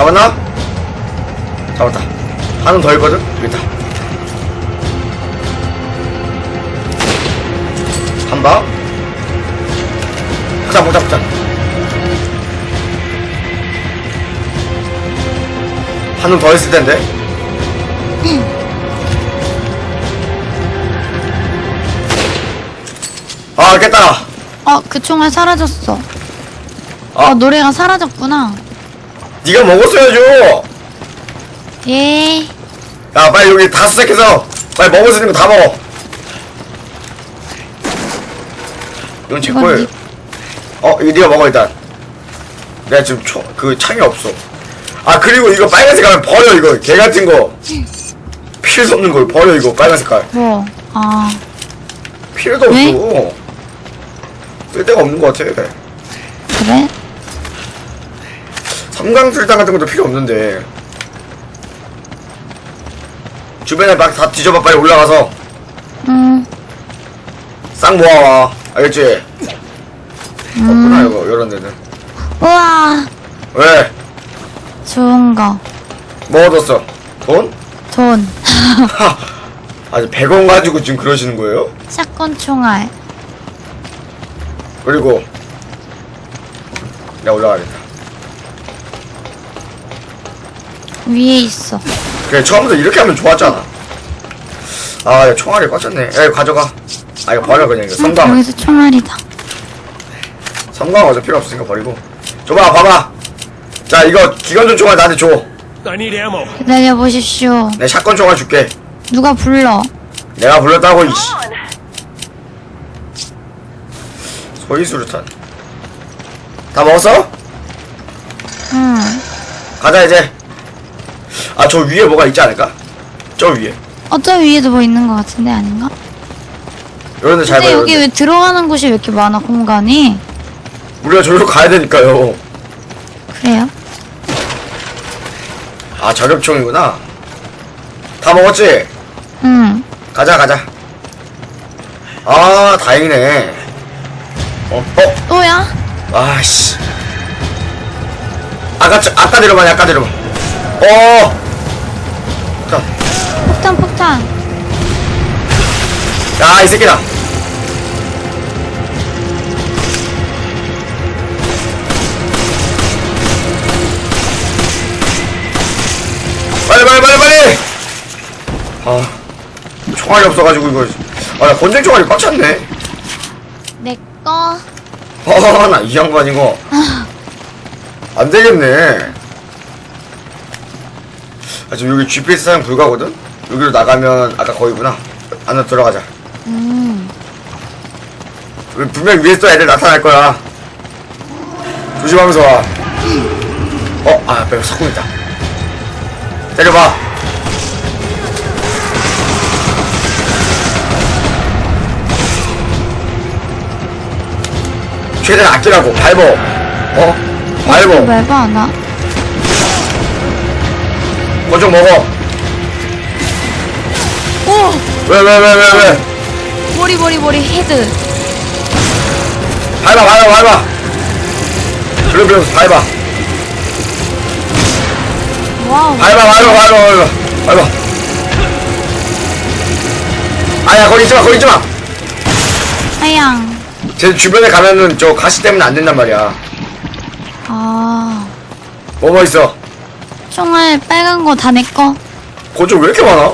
잡았나? 잡았다. 하나 더 있거든? 여기 있다. 한 방. 보자, 보자, 보자. 한놈 더 있을 텐데. 아, 깼다. 어, 그 총알 사라졌어. 아. 어, 노래가 사라졌구나. 네가 먹었어야죠. 예. 야, 빨리 여기 다 수색해서 빨리 먹을 수 있는 거 다 먹어. 이건 제 이건 거예요. 네- 어, 이거 네가 먹어 일단. 내가 지금 초, 그 창이 없어. 아 그리고 이거 빨간색 하면 버려 이거 개 같은 거. 필요 없는 걸 버려 이거 빨간 색깔. 뭐, 아, 필요도 왜? 없어. 쓸 데가 없는 것 같아. 그래? 삼강술당 같은 것도 필요 없는데. 주변에 막 다 뒤져봐 빨리 올라가서 음, 싹 모아와. 알겠지? 음. 없구나 이거 이런 데는. 우와, 왜? 좋은 거. 뭐 얻었어? 돈? 돈. 하, 아니 100원 가지고 지금 그러시는 거예요? 샷건 총알. 그리고 내가 올라가겠다. 위에 있어. 그래 처음부터 이렇게 하면 좋았잖아. 아, 야, 총알이 꽉찼네. 야, 이거 가져가. 아, 이거 버려 그냥 이거. 응, 성광. 여기서 총알이다. 성광 어차피 필요 없으니까 버리고. 줘봐, 봐봐. 자, 이거 기관총 총알 나한테 줘. I need ammo. 기다려 보십시오. 내 샷건 총알 줄게. 누가 불러? 내가 불렀다고 이씨. 소이수류탄. 다 먹었어? 응. 가자 이제. 아, 저 위에 뭐가 있지 않을까? 저 위에. 어, 저 위에도 뭐 있는 것 같은데 아닌가? 이런 데 잘 근데 봐요. 여기 이런 왜 데. 들어가는 곳이 왜 이렇게 많아 공간이? 우리가 저기로 가야 되니까요. 그래요? 아, 저격총이구나. 다 먹었지? 응. 가자, 가자. 아, 다행이네. 어, 어, 또야? 아씨. 아까, 저- 아까 내려봐, 아까 내려봐. 어! 자, 폭탄 폭탄. 야, 이 새끼다. 빨리, 빨리, 빨리, 빨리! 아, 총알이 없어가지고, 이거. 아, 나 건전 총알이 꽉 찼네. 내 거. 아, 나 이 양반 이거. 안 되겠네. 아, 지금 여기 GPS 사용 불가거든? 여기로 나가면, 아까 거기구나. 안으로 들어가자. 음. 여기 분명 위에서 애들 나타날 거야. 조심하면서 와. 어, 아, 앞에 석궁 있다. 때려봐. 최대한 아끼라고, 밟어. 어? 밟어. 밟아 나. 거좀 먹어. 오. 왜, 왜, 왜, 왜, 왜? 머리 머리 머리 헤드. 밟아, 밟아, 밟아. 그래, 그래, 밟아. 와우. 밟아, 밟아, 밟아, 밟아. 밟아. 아야, 거기 있지 마, 거기 있지 마. 하양. 제 주변에 가면은 저 가시 때문에 안 된단 말이야. 아. 뭐, 뭐 있어? 총알 빨간 거 다내 거. 고쪽 왜 이렇게 많아?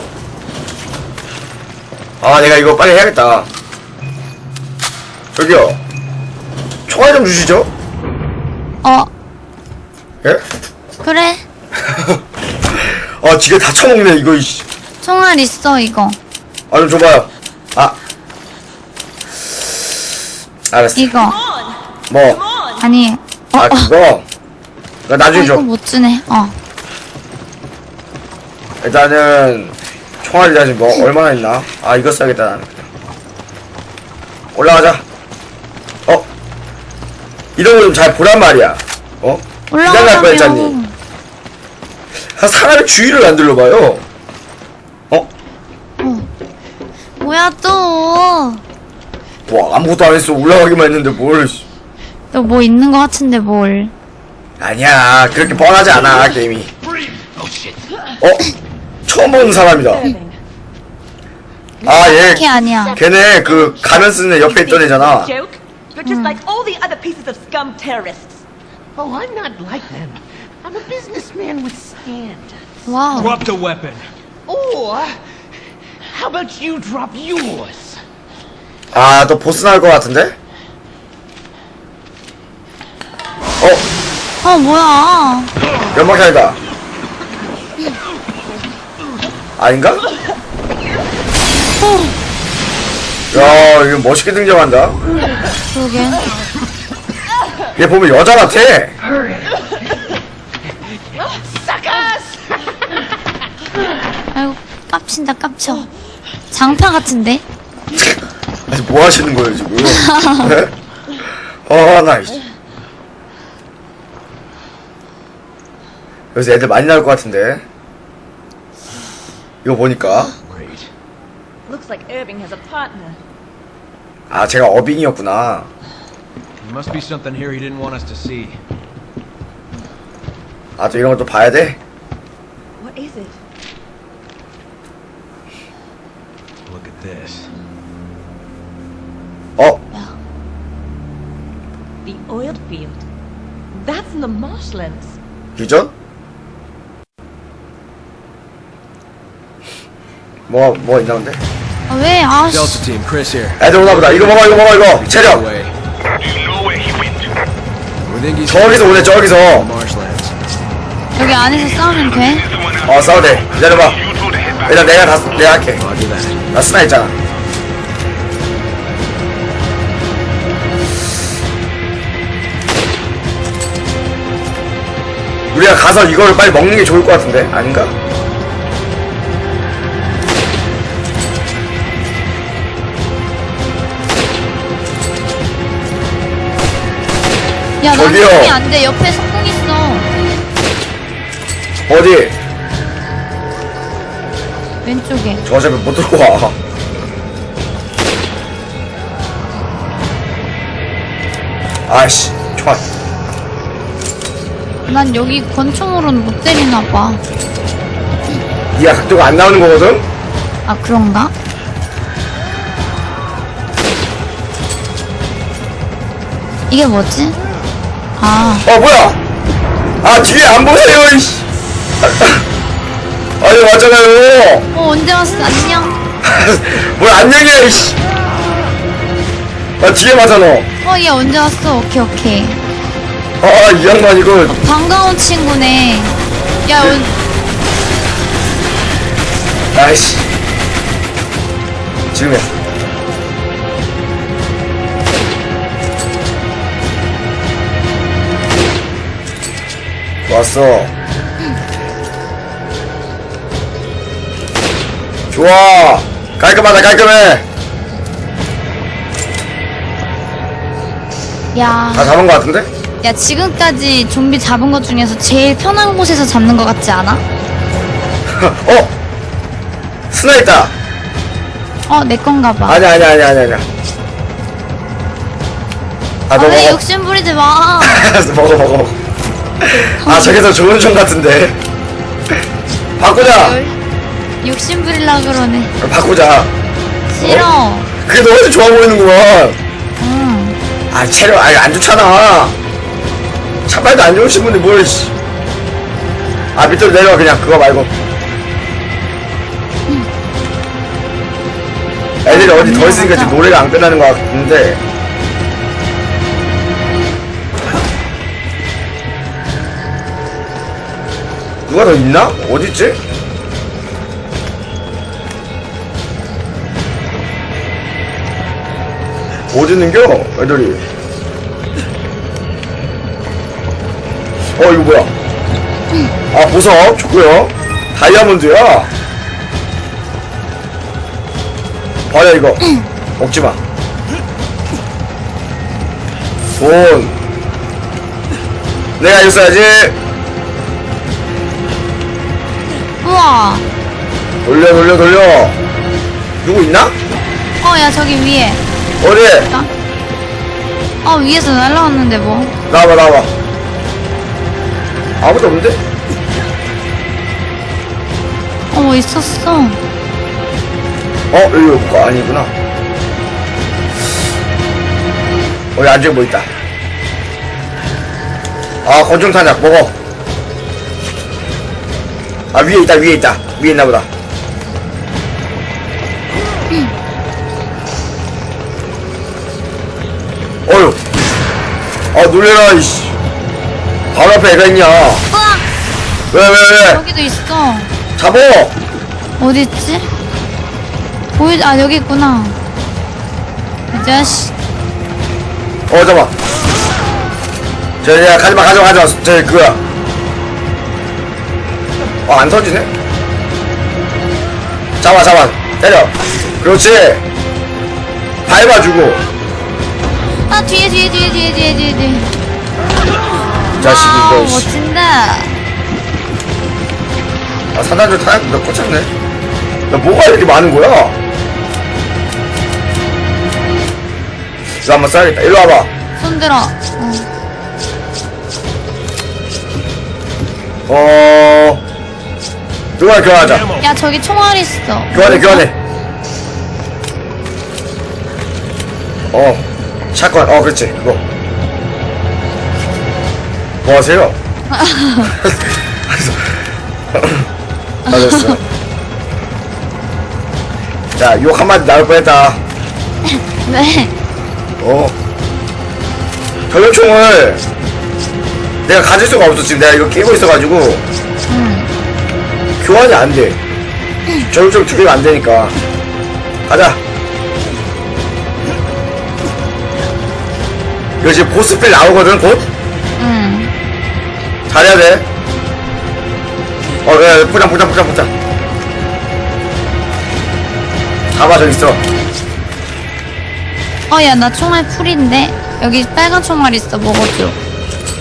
아, 내가 이거 빨리 해야겠다. 저기요. 총알 좀 주시죠? 어. 예? 그래. 아, 지게 다 쳐먹네, 이거, 이씨. 총알 있어 이거. 아, 좀 줘봐요. 아. 알았어. 이거. 뭐. 아니. 어. 아, 어. 그거. 나 아, 나중에 이거 줘. 못 주네. 어. 일단은, 총알이 나 지금 뭐, 얼마나 있나? 아, 이거 써야겠다, 나는. 올라가자. 어? 이런 거 좀 잘 보란 말이야. 어? 뻔했잖니. 올라가자며. 아, 사람의 주의를 안 들러봐요. 어? 뭐야 또. 뭐, 아무것도 안 했어. 올라가기만 했는데 뭘. 씨. 또 뭐 있는 거 같은데 뭘. 아니야 그렇게 뻔하지 않아 게임이 어? 처음 보는 사람이다 아얘 그게 아니야. 걔네 그 가면 쓰는 애 옆에 있던 애잖아 Joke? You're just like all the other pieces of scum terrorists. Oh, I'm not like them. I'm a businessman with standards. 와우. Drop the weapon. Or, how about you drop yours? 아또 보스 나올 것 같은데? 어? 어, 뭐야. 연막탄이다 아닌가? 야 이거 멋있게 등장한다 그러게. 얘 보면 여자 같아 아이고, 깝친다, 깝쳐. 장파 같은데? 아니 뭐 하시는 거예요 지금 네? 어나 여기서 애들 많이 나올 것 같은데 이거 보니까 Great. Looks like Irving has a partner. 아 제가 어빙이었구나 There must be something here he didn't want us to see. 아 또 이런 것도 봐야 돼? What is it? Look at this. 어? The oil field. That's in the marshlands. 유전? 뭐, 뭐 있나 본데? 아, 왜? 아, 씨. Delta team, Chris here. 애들 오나 보다 이거 봐봐 이거 봐봐 이거 체력 Away. We think he's 저기서 오네 저기서 marshlands. 여기 안에서 싸우면 돼? 어 싸우대 기다려봐. 일단 내가 다 내가 할게 Roger that. 나 스나 있잖아 우리가 가서 이걸 빨리 먹는 게 좋을 것 같은데 아닌가? 야, 난 저기요. 성공이 안 돼. 옆에 성공 있어. 어디? 왼쪽에. 저 어차피 못 들고 와 아이씨 좋아 난 여기 권총으로는 못 때리나 봐. 니가 각도가 안 나오는 거거든? 아, 그런가? 이게 뭐지? 아, 어 뭐야? 아 뒤에 안 보세요 이씨. 아니 맞잖아요. 어, 언제 왔어? 안녕? 뭐야 안녕이야 이씨. 아 뒤에 맞아 어, 얘 언제 왔어? 오케이, 오케이. 너아이 양반 이거. 반가운 친구네. 야, 온- 아이씨. 지금이야 왔어. 좋아. 깔끔하다 깔끔해. 야, 다 잡은 거 같은데? 야, 지금까지 좀비 잡은 것 중에서 제일 편한 곳에서 잡는 것 같지 않아? 어? 스나 있다. 어, 내 건가 봐. 아니야 아니야 아니야 아니야 아니야. 아, 왜 먹어. 욕심 부리지 마. 먹어 먹어 먹어 아 저기서 좋은 총 같은데. 바꾸자. 욕심 부리려 그러네. 바꾸자. 싫어. 그게 너무 좋아 보이는구만. 응. 아 체력 아니 안 좋잖아. 차발도 안 좋으신 분이 뭘 씨. 아 밑으로 내려와 그냥. 그거 말고. 애들이 어디 더 있으니까 지금 노래가 안 끝나는 것 같은데 누가 더 있나? 어딨지? 어디 있는겨? 애들이? 어 이거 뭐야? 아 보석 좋고요? 다이아몬드야? 버려 이거. 먹지마. 돈. 내가 써야지 돌려 돌려 돌려 누구 있나? 어, 야, 저기 위에. 어디? 어, 위에서 날라왔는데 뭐. 나와봐 나와봐 아무도 없는데? 어, 있었어. 어, 여기 뭐가 아니구나. 어, 여기 안쪽에 뭐 있다. 아, 권총탄약 먹어. 아, 위에 있다, 위에 있다. 위에 있나 보다. 어휴. 아, 놀래라, 이씨. 바로 앞에 애가 있냐. 으악! 왜, 왜, 왜? 여기도 있어. 잡어! 어디 있지? 보이, 아, 여기 있구나. 이 자식. 어, 잠깐만. 저, 야, 가지마, 가지마, 가지마. 저, 그거야. 어, 안 터지네? 잡아, 잡아. 때려. 그렇지. 밟아주고. 아, 뒤에, 뒤에, 뒤에, 뒤에, 뒤에, 뒤에, 뒤에. 자식이, 와우, 이거, 씨. 멋진다. 아, 사단줄 타약, 너 꽂혔네. 야, 뭐가 이렇게 많은 거야? 이거 한번 써야겠다. 일로 와봐. 손 들어. 어. 어, 누가 교환하자. 야, 저기 총알 있어. 교환해, 교환해. 어, 샷건, 어, 그렇지, 그거. 뭐 하세요? 알았어. 자, 욕 한마디 나올 뻔했다. 네. 어. 전력총을 내가 가질 수가 없어, 지금 내가 이거 끼고 있어가지고. 교환이 안 돼. 전력총 두 개가 안 되니까. 가자. 이거 지금 보스필 나오거든, 곧? 응. 잘해야 돼. 어, 야, 야, 포장, 포장, 포장, 포장. 잡아, 저기 있어. 어, 야, 나 총알 풀인데? 여기 빨간 총알 있어. 먹어줘.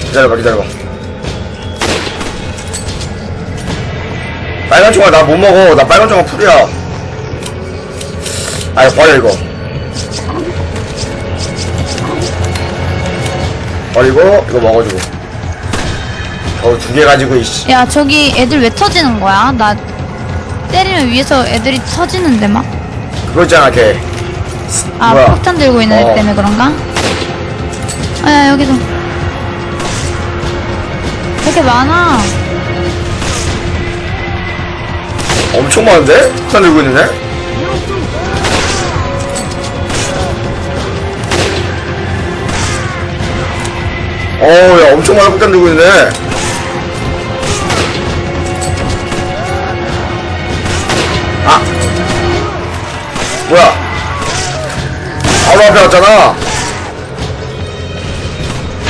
기다려봐, 기다려봐. 빨간 총알 나 못 먹어. 나 빨간 총알 풀이야. 아이, 버려, 이거. 버리고, 이거 먹어주고. 어, 두 개 가지고, 이씨. 야, 저기 애들 왜 터지는 거야? 나 때리면 위에서 애들이 터지는데 막? 그거 있잖아, 걔. 아, 뭐야? 폭탄 들고 있는 어. 애 때문에 그런가? 아, 야, 여기도. 되게 많아. 엄청 많은데? 폭탄 들고 있는 애? 어우, 야, 엄청 많은 폭탄 들고 있네. 아! 뭐야? 바로 앞에 왔잖아.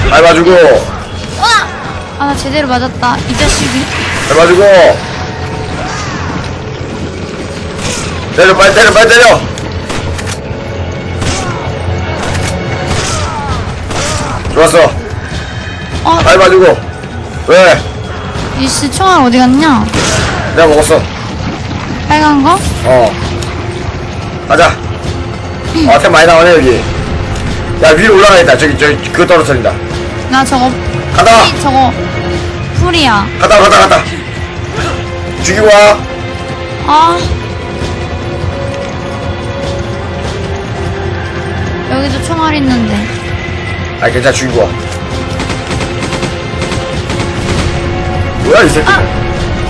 밟아주고, 와! 아, 나 제대로 맞았다. 이 자식이. 밟아주고. 때려, 빨리 때려, 빨리 때려. 좋았어. 어, 밟아주고. 왜? 이씨 총알 어디 갔냐? 내가 먹었어. 빨간 거? 어. 가자. 아, 템 많이 나오네, 여기. 야, 위로 올라가야겠다. 저기, 저기, 그거 떨어뜨린다. 나 저거, 가다! 풀이 저거, 풀이야. 가다, 가다, 가다. 죽이고 와. 아. 여기도 총알 있는데. 아, 괜찮아, 죽이고 와. 뭐야, 이 새끼. 아!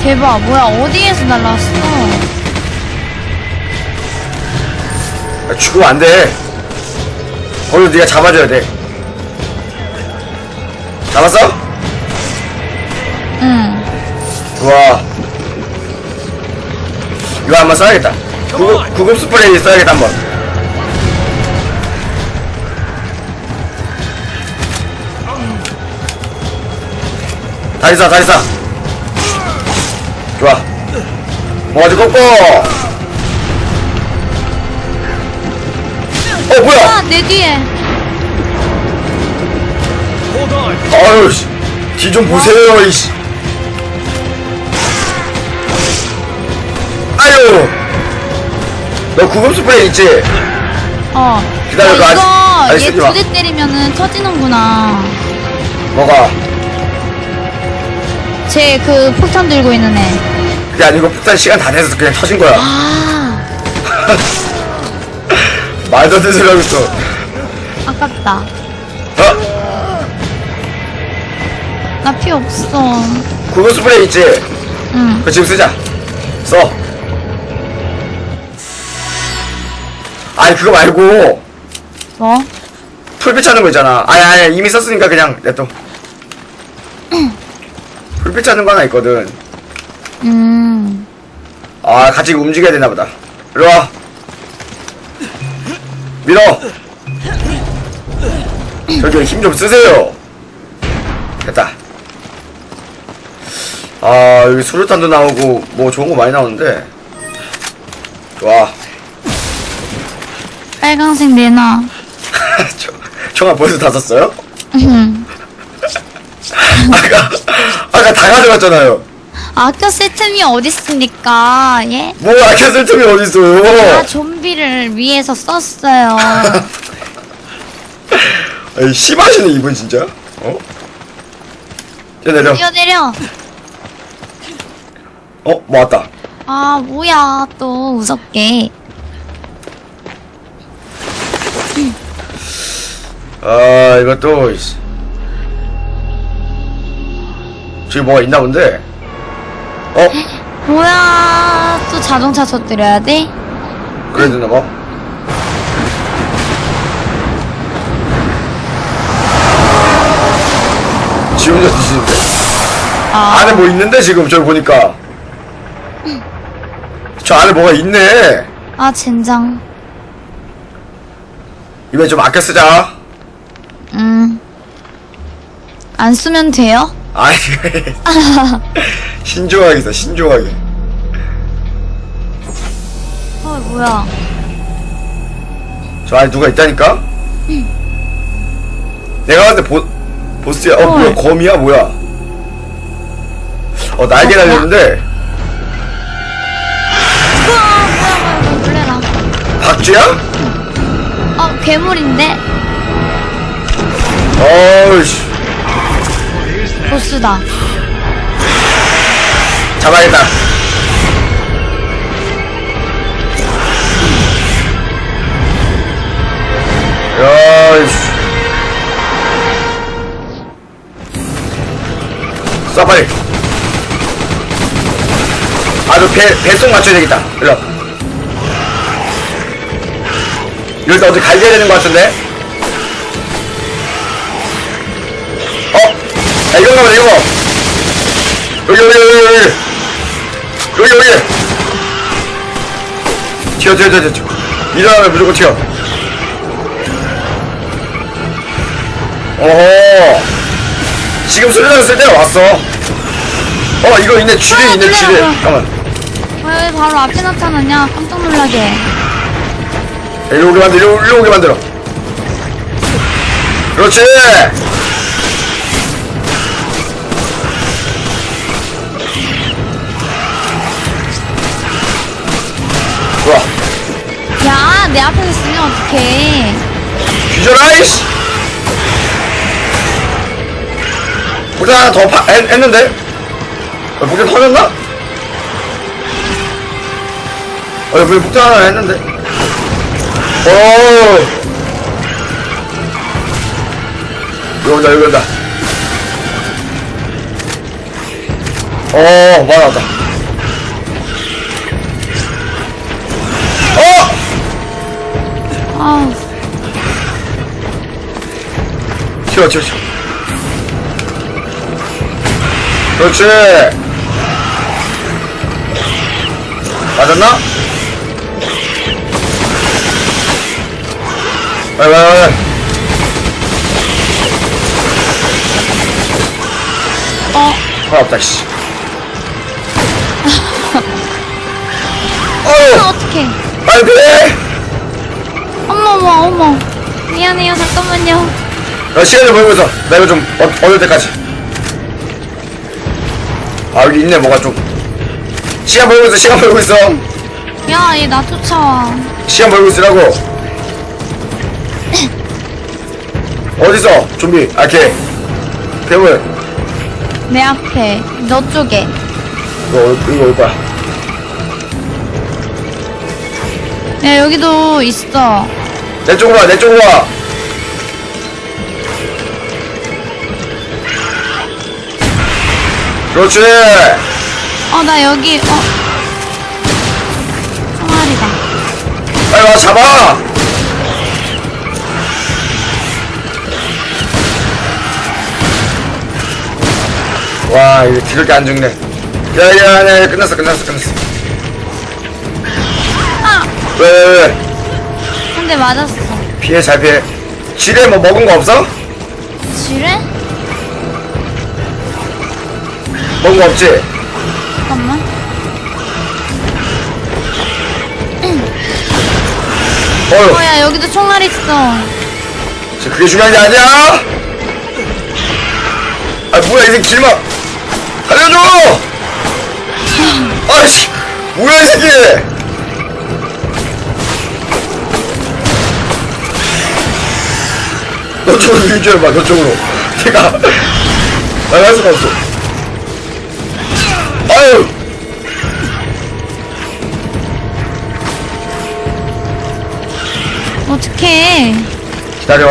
대박, 뭐야, 어디에서 날라왔어? 아, 죽으면 안 돼. 거기서 네가 잡아줘야 돼. 잡았어? 응. 좋아. 이거 한번 써야겠다. 구급, 구급 스프레이 써야겠다, 한번. 다시 쏴. 좋아. 뭐가지 꺾고. 어, 뭐야? 아, 내 뒤에. 아유, 씨. 뒤좀 보세요, 이씨. 아유. 너 구급 스프레이 있지? 어. 기다려, 야, 너 아직- 이거 아직 얘 쓰지 마. 두대 때리면은 터지는구나. 뭐가? 쟤그 폭탄 들고 있는 애. 그게 아니고 폭탄 시간 다 돼서 그냥 터진 거야. 아, 말도 안 되는 소리 하고 있어. 아깝다. 어? 나 피 없어. 그거 스프레이 있지? 응. 그거 지금 쓰자. 써. 아니, 그거 말고, 뭐? 풀빛 찾는 거 있잖아. 아니, 아니, 이미 썼으니까 그냥 냅둬. 풀빛 찾는 거 하나 있거든. 음. 아, 같이 움직여야 되나 보다. 이리 와. 밀어. 저기 힘 좀 쓰세요. 됐다. 아, 여기 수류탄도 나오고, 뭐 좋은 거 많이 나오는데. 좋아. 빨강색 내놔. 저, 총알 벌써 다 썼어요? 음. 아까, 아까 다 가져갔잖아요. 아껴 쓸 틈이 어딨습니까? 예? 뭐, 아껴 쓸 틈이 아, 어딨어요? 좀비를 위해서 썼어요. 아이, 심하시네, 이분 진짜. 어? 쟤 내려. 뛰어내려. 어, 뭐 왔다. 아, 뭐야, 또, 무섭게. 아, 이것도. 저기 뭐가 있나 본데? 어? 뭐야, 또 자동차 터뜨려야 돼? 그래야 되나 봐. 지 혼자 드시는데? 아, 안에 뭐 있는데, 지금 저기 보니까. 저 안에 뭐가 있네. 아, 젠장. 이번에 좀 아껴 쓰자. 음. 안 쓰면 돼요? 아니, 신중하게 써, 신중하게. 어, 뭐야. 저 안에 누가 있다니까? 내가 봤을 때 보, 보스야, 어, 뭐야, 헐. 거미야, 뭐야? 어, 날개 어? 달렸는데, 우와, 뭐야, 뭐야, 놀래라. 박쥐야? 어, 괴물인데? 어이씨, 보스다. 잡아야겠다. 야이씨. 쏴, 빨리. 아, 너 배, 배속 맞춰야 되겠다. 일로. 와. 때 어디 갈겨야 되는 것 같은데? 야, 이건가 보다, 이거. 여기, 여기, 여기, 여기. 여기, 여기. 튀어, 튀어, 튀어, 튀어. 일어나면 무조건 튀어. 어허. 지금 소리나는 쓸 때가 왔어. 어, 이거 있네. 쥐리 아, 있네. 그래. 잠깐만. 왜 바로 앞에 나타나냐? 깜짝 놀라게. 이리 오게 만들어, 이리 오게 만들어. 그렇지! 내 앞에서 쓰면 어떡해. 뒤져라, 이씨! 보자, 하나 더 파, 했, 했는데? 어, 목에 터졌나? 어, 여기 목장 하나 했는데? 오! 여기 온다, 여기 온다. 어, 많았다. 아우, 튀어, 튀어, 튀어. 그렇지. 맞았나? 빨리, 빨리, 빨리. 어, 하나 없다, 씨. 아, 어휴, 어떡해. 빨리 해! 어머, 어머, 어머. 미안해요, 잠깐만요. 야, 시간 좀 벌고 있어. 나 이거 좀, 어, 얻을 때까지. 아, 여기 있네, 뭐가 좀. 시간 벌고 있어, 시간 벌고 있어. 야, 얘 나 쫓아와. 시간 벌고 있으라고. 어디서? 좀비. 아, 걔. 괴물. 내 앞에. 너 쪽에. 이거 올, 이거 올 거야. 야, 여기도 있어. 내 쪽으로 와, 내 쪽으로 와. 그렇지. 어, 나 여기, 어. 총알이다. 빨리 와, 잡아. 와, 이거 뒤를 게안 죽네. 야, 야, 야, 끝났어, 끝났어, 끝났어. 아! 왜, 왜, 왜? 한 대 맞았어. 피해, 잘 피해. 지뢰 뭐 먹은 거 없어? 지뢰? 먹은 거 없지? 잠깐만. 어휴. 어, 야, 여기도 총알 있어. 저 그게 중요한 게 아니야! 아, 뭐야, 이 새끼 길막! 살려줘! 아이씨! 뭐야, 이 새끼! 너 쪽으로 유지해봐, 너 쪽으로. 내가, 나갈 수가 없어. 아유! 어떡해. 기다려.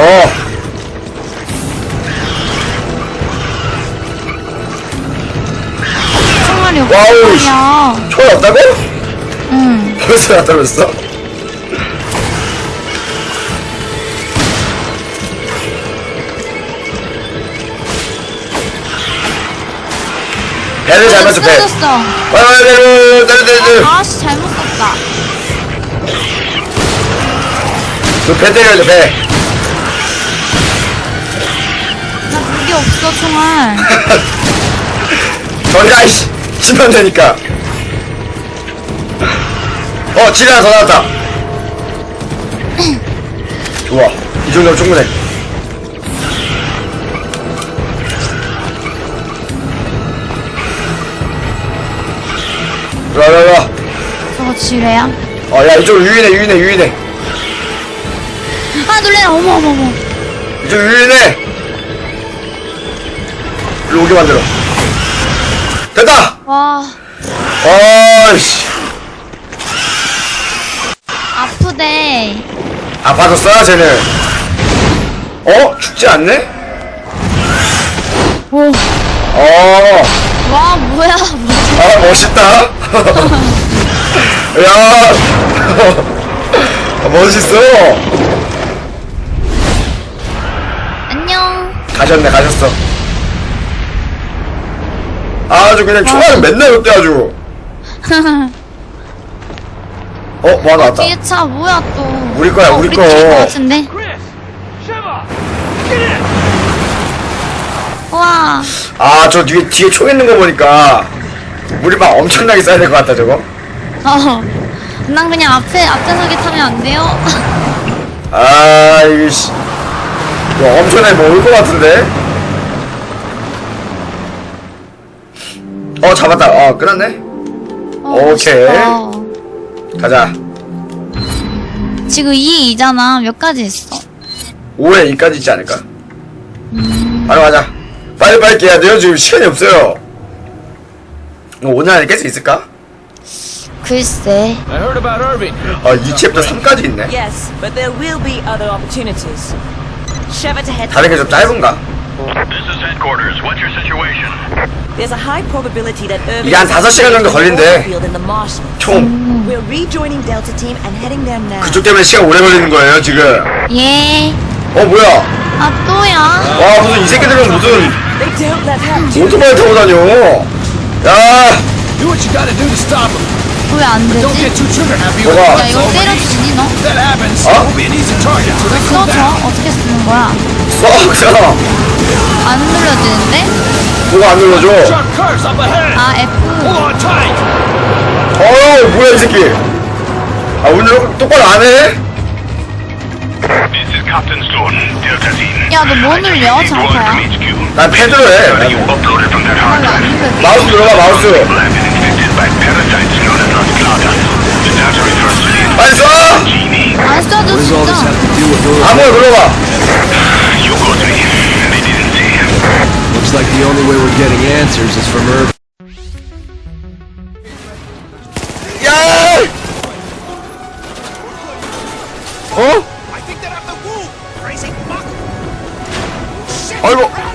총알이 와우, 씨. 없어. 총이 없다고? 응. 벌써 나타났어? 배를 잘 맞춰, 배. 쓰러졌어. 빨리, 빨리, 빨리, 빨리. 아씨, 잘못 썼다. 너배 때려야 돼, 배. 나 무기 없어, 총알. 저리가, 이씨. 치면 되니까. 어, 지뢰 하나 더 나왔다. 좋아. 이 정도면 충분해. 일로와. 저거 지뢰야? 어, 야, 이쪽으로 유인해, 유인해, 유인해. 아, 놀래라. 어머, 어머, 어머. 이쪽 유인해. 일로 오게 만들어. 됐다! 와, 어이씨. 아프대. 아파졌어, 쟤는. 어? 죽지 않네? 오. 어. 와, 뭐야. 뭐지? 아, 멋있다. 야. 멋있어. 안녕. 가셨네, 가셨어. 아주 그냥 총알을 맨날 롯데 아주. 어, 뭐 하나 왔다. 뒤에 차 뭐야, 또. 우리 거야, 어, 우리 거. 것 같은데? 와. 아, 저 뒤에, 뒤에 총 있는 거 보니까 물이 막 엄청나게 쌓야 될 것 같다, 저거. 어. 난 그냥 앞에, 앞좌석에 타면 안 돼요? 아, 이거, 씨. 이거 엄청나게 뭐올것 같은데? 어, 잡았다. 어, 끝났네? 어, 오케이. 멋있다. 가자. 지금 2에 2잖아. 몇 가지 있어? 5회 2까지 있지 않을까? 빨리 가자. 빨리빨리 깨야 돼요. 지금 시간이 없어요. 뭐, 오늘 안에 깰 수 있을까? 글쎄. I heard about Irving. 어, 이 챕터 3까지 있네. Yes, but there will be other opportunities. Shove it ahead. 다른 게좀 짧은가? This is headquarters. What's your situation? There's a high probability that Irving 이게 한 is 다섯 시간 정도 in the 걸린대. oilfield in the marshland. 총. We're rejoining Delta Team and heading there now. 그쪽 때문에 시간 오래 걸리는 거예요, 지금. 예. 어, 뭐야? 아, 또야? 와, 무슨 이 새끼들은 무슨 They don't let her. 오토바이 타고 다녀. 야, Do what you gotta do to stop him. 왜안 Don't 되지? get too trigger happy. 뭐가? 야, 이걸 때려주지, 너? If that happens, Huh? we'll be an easy target till they cool 써줘? down. 어떻게 쓰는 거야? 써, 써. 안 눌러지는데? 뭐가 안 눌러줘? Sharp curves up ahead. 아, F. Hold on tight. 어휴, 뭐야, 이 새끼. 아, 오늘 똑바로 안 해? 야, 너 뭐 눌려? HQ. 난 패드로 해. 별로 안. 눌러지. 마우스 눌러봐, 마우스. 빨리 써! 안 써도 진짜. 아무나 him. Looks like the only way we're getting answers is from Irv. 야! 어? 아이고.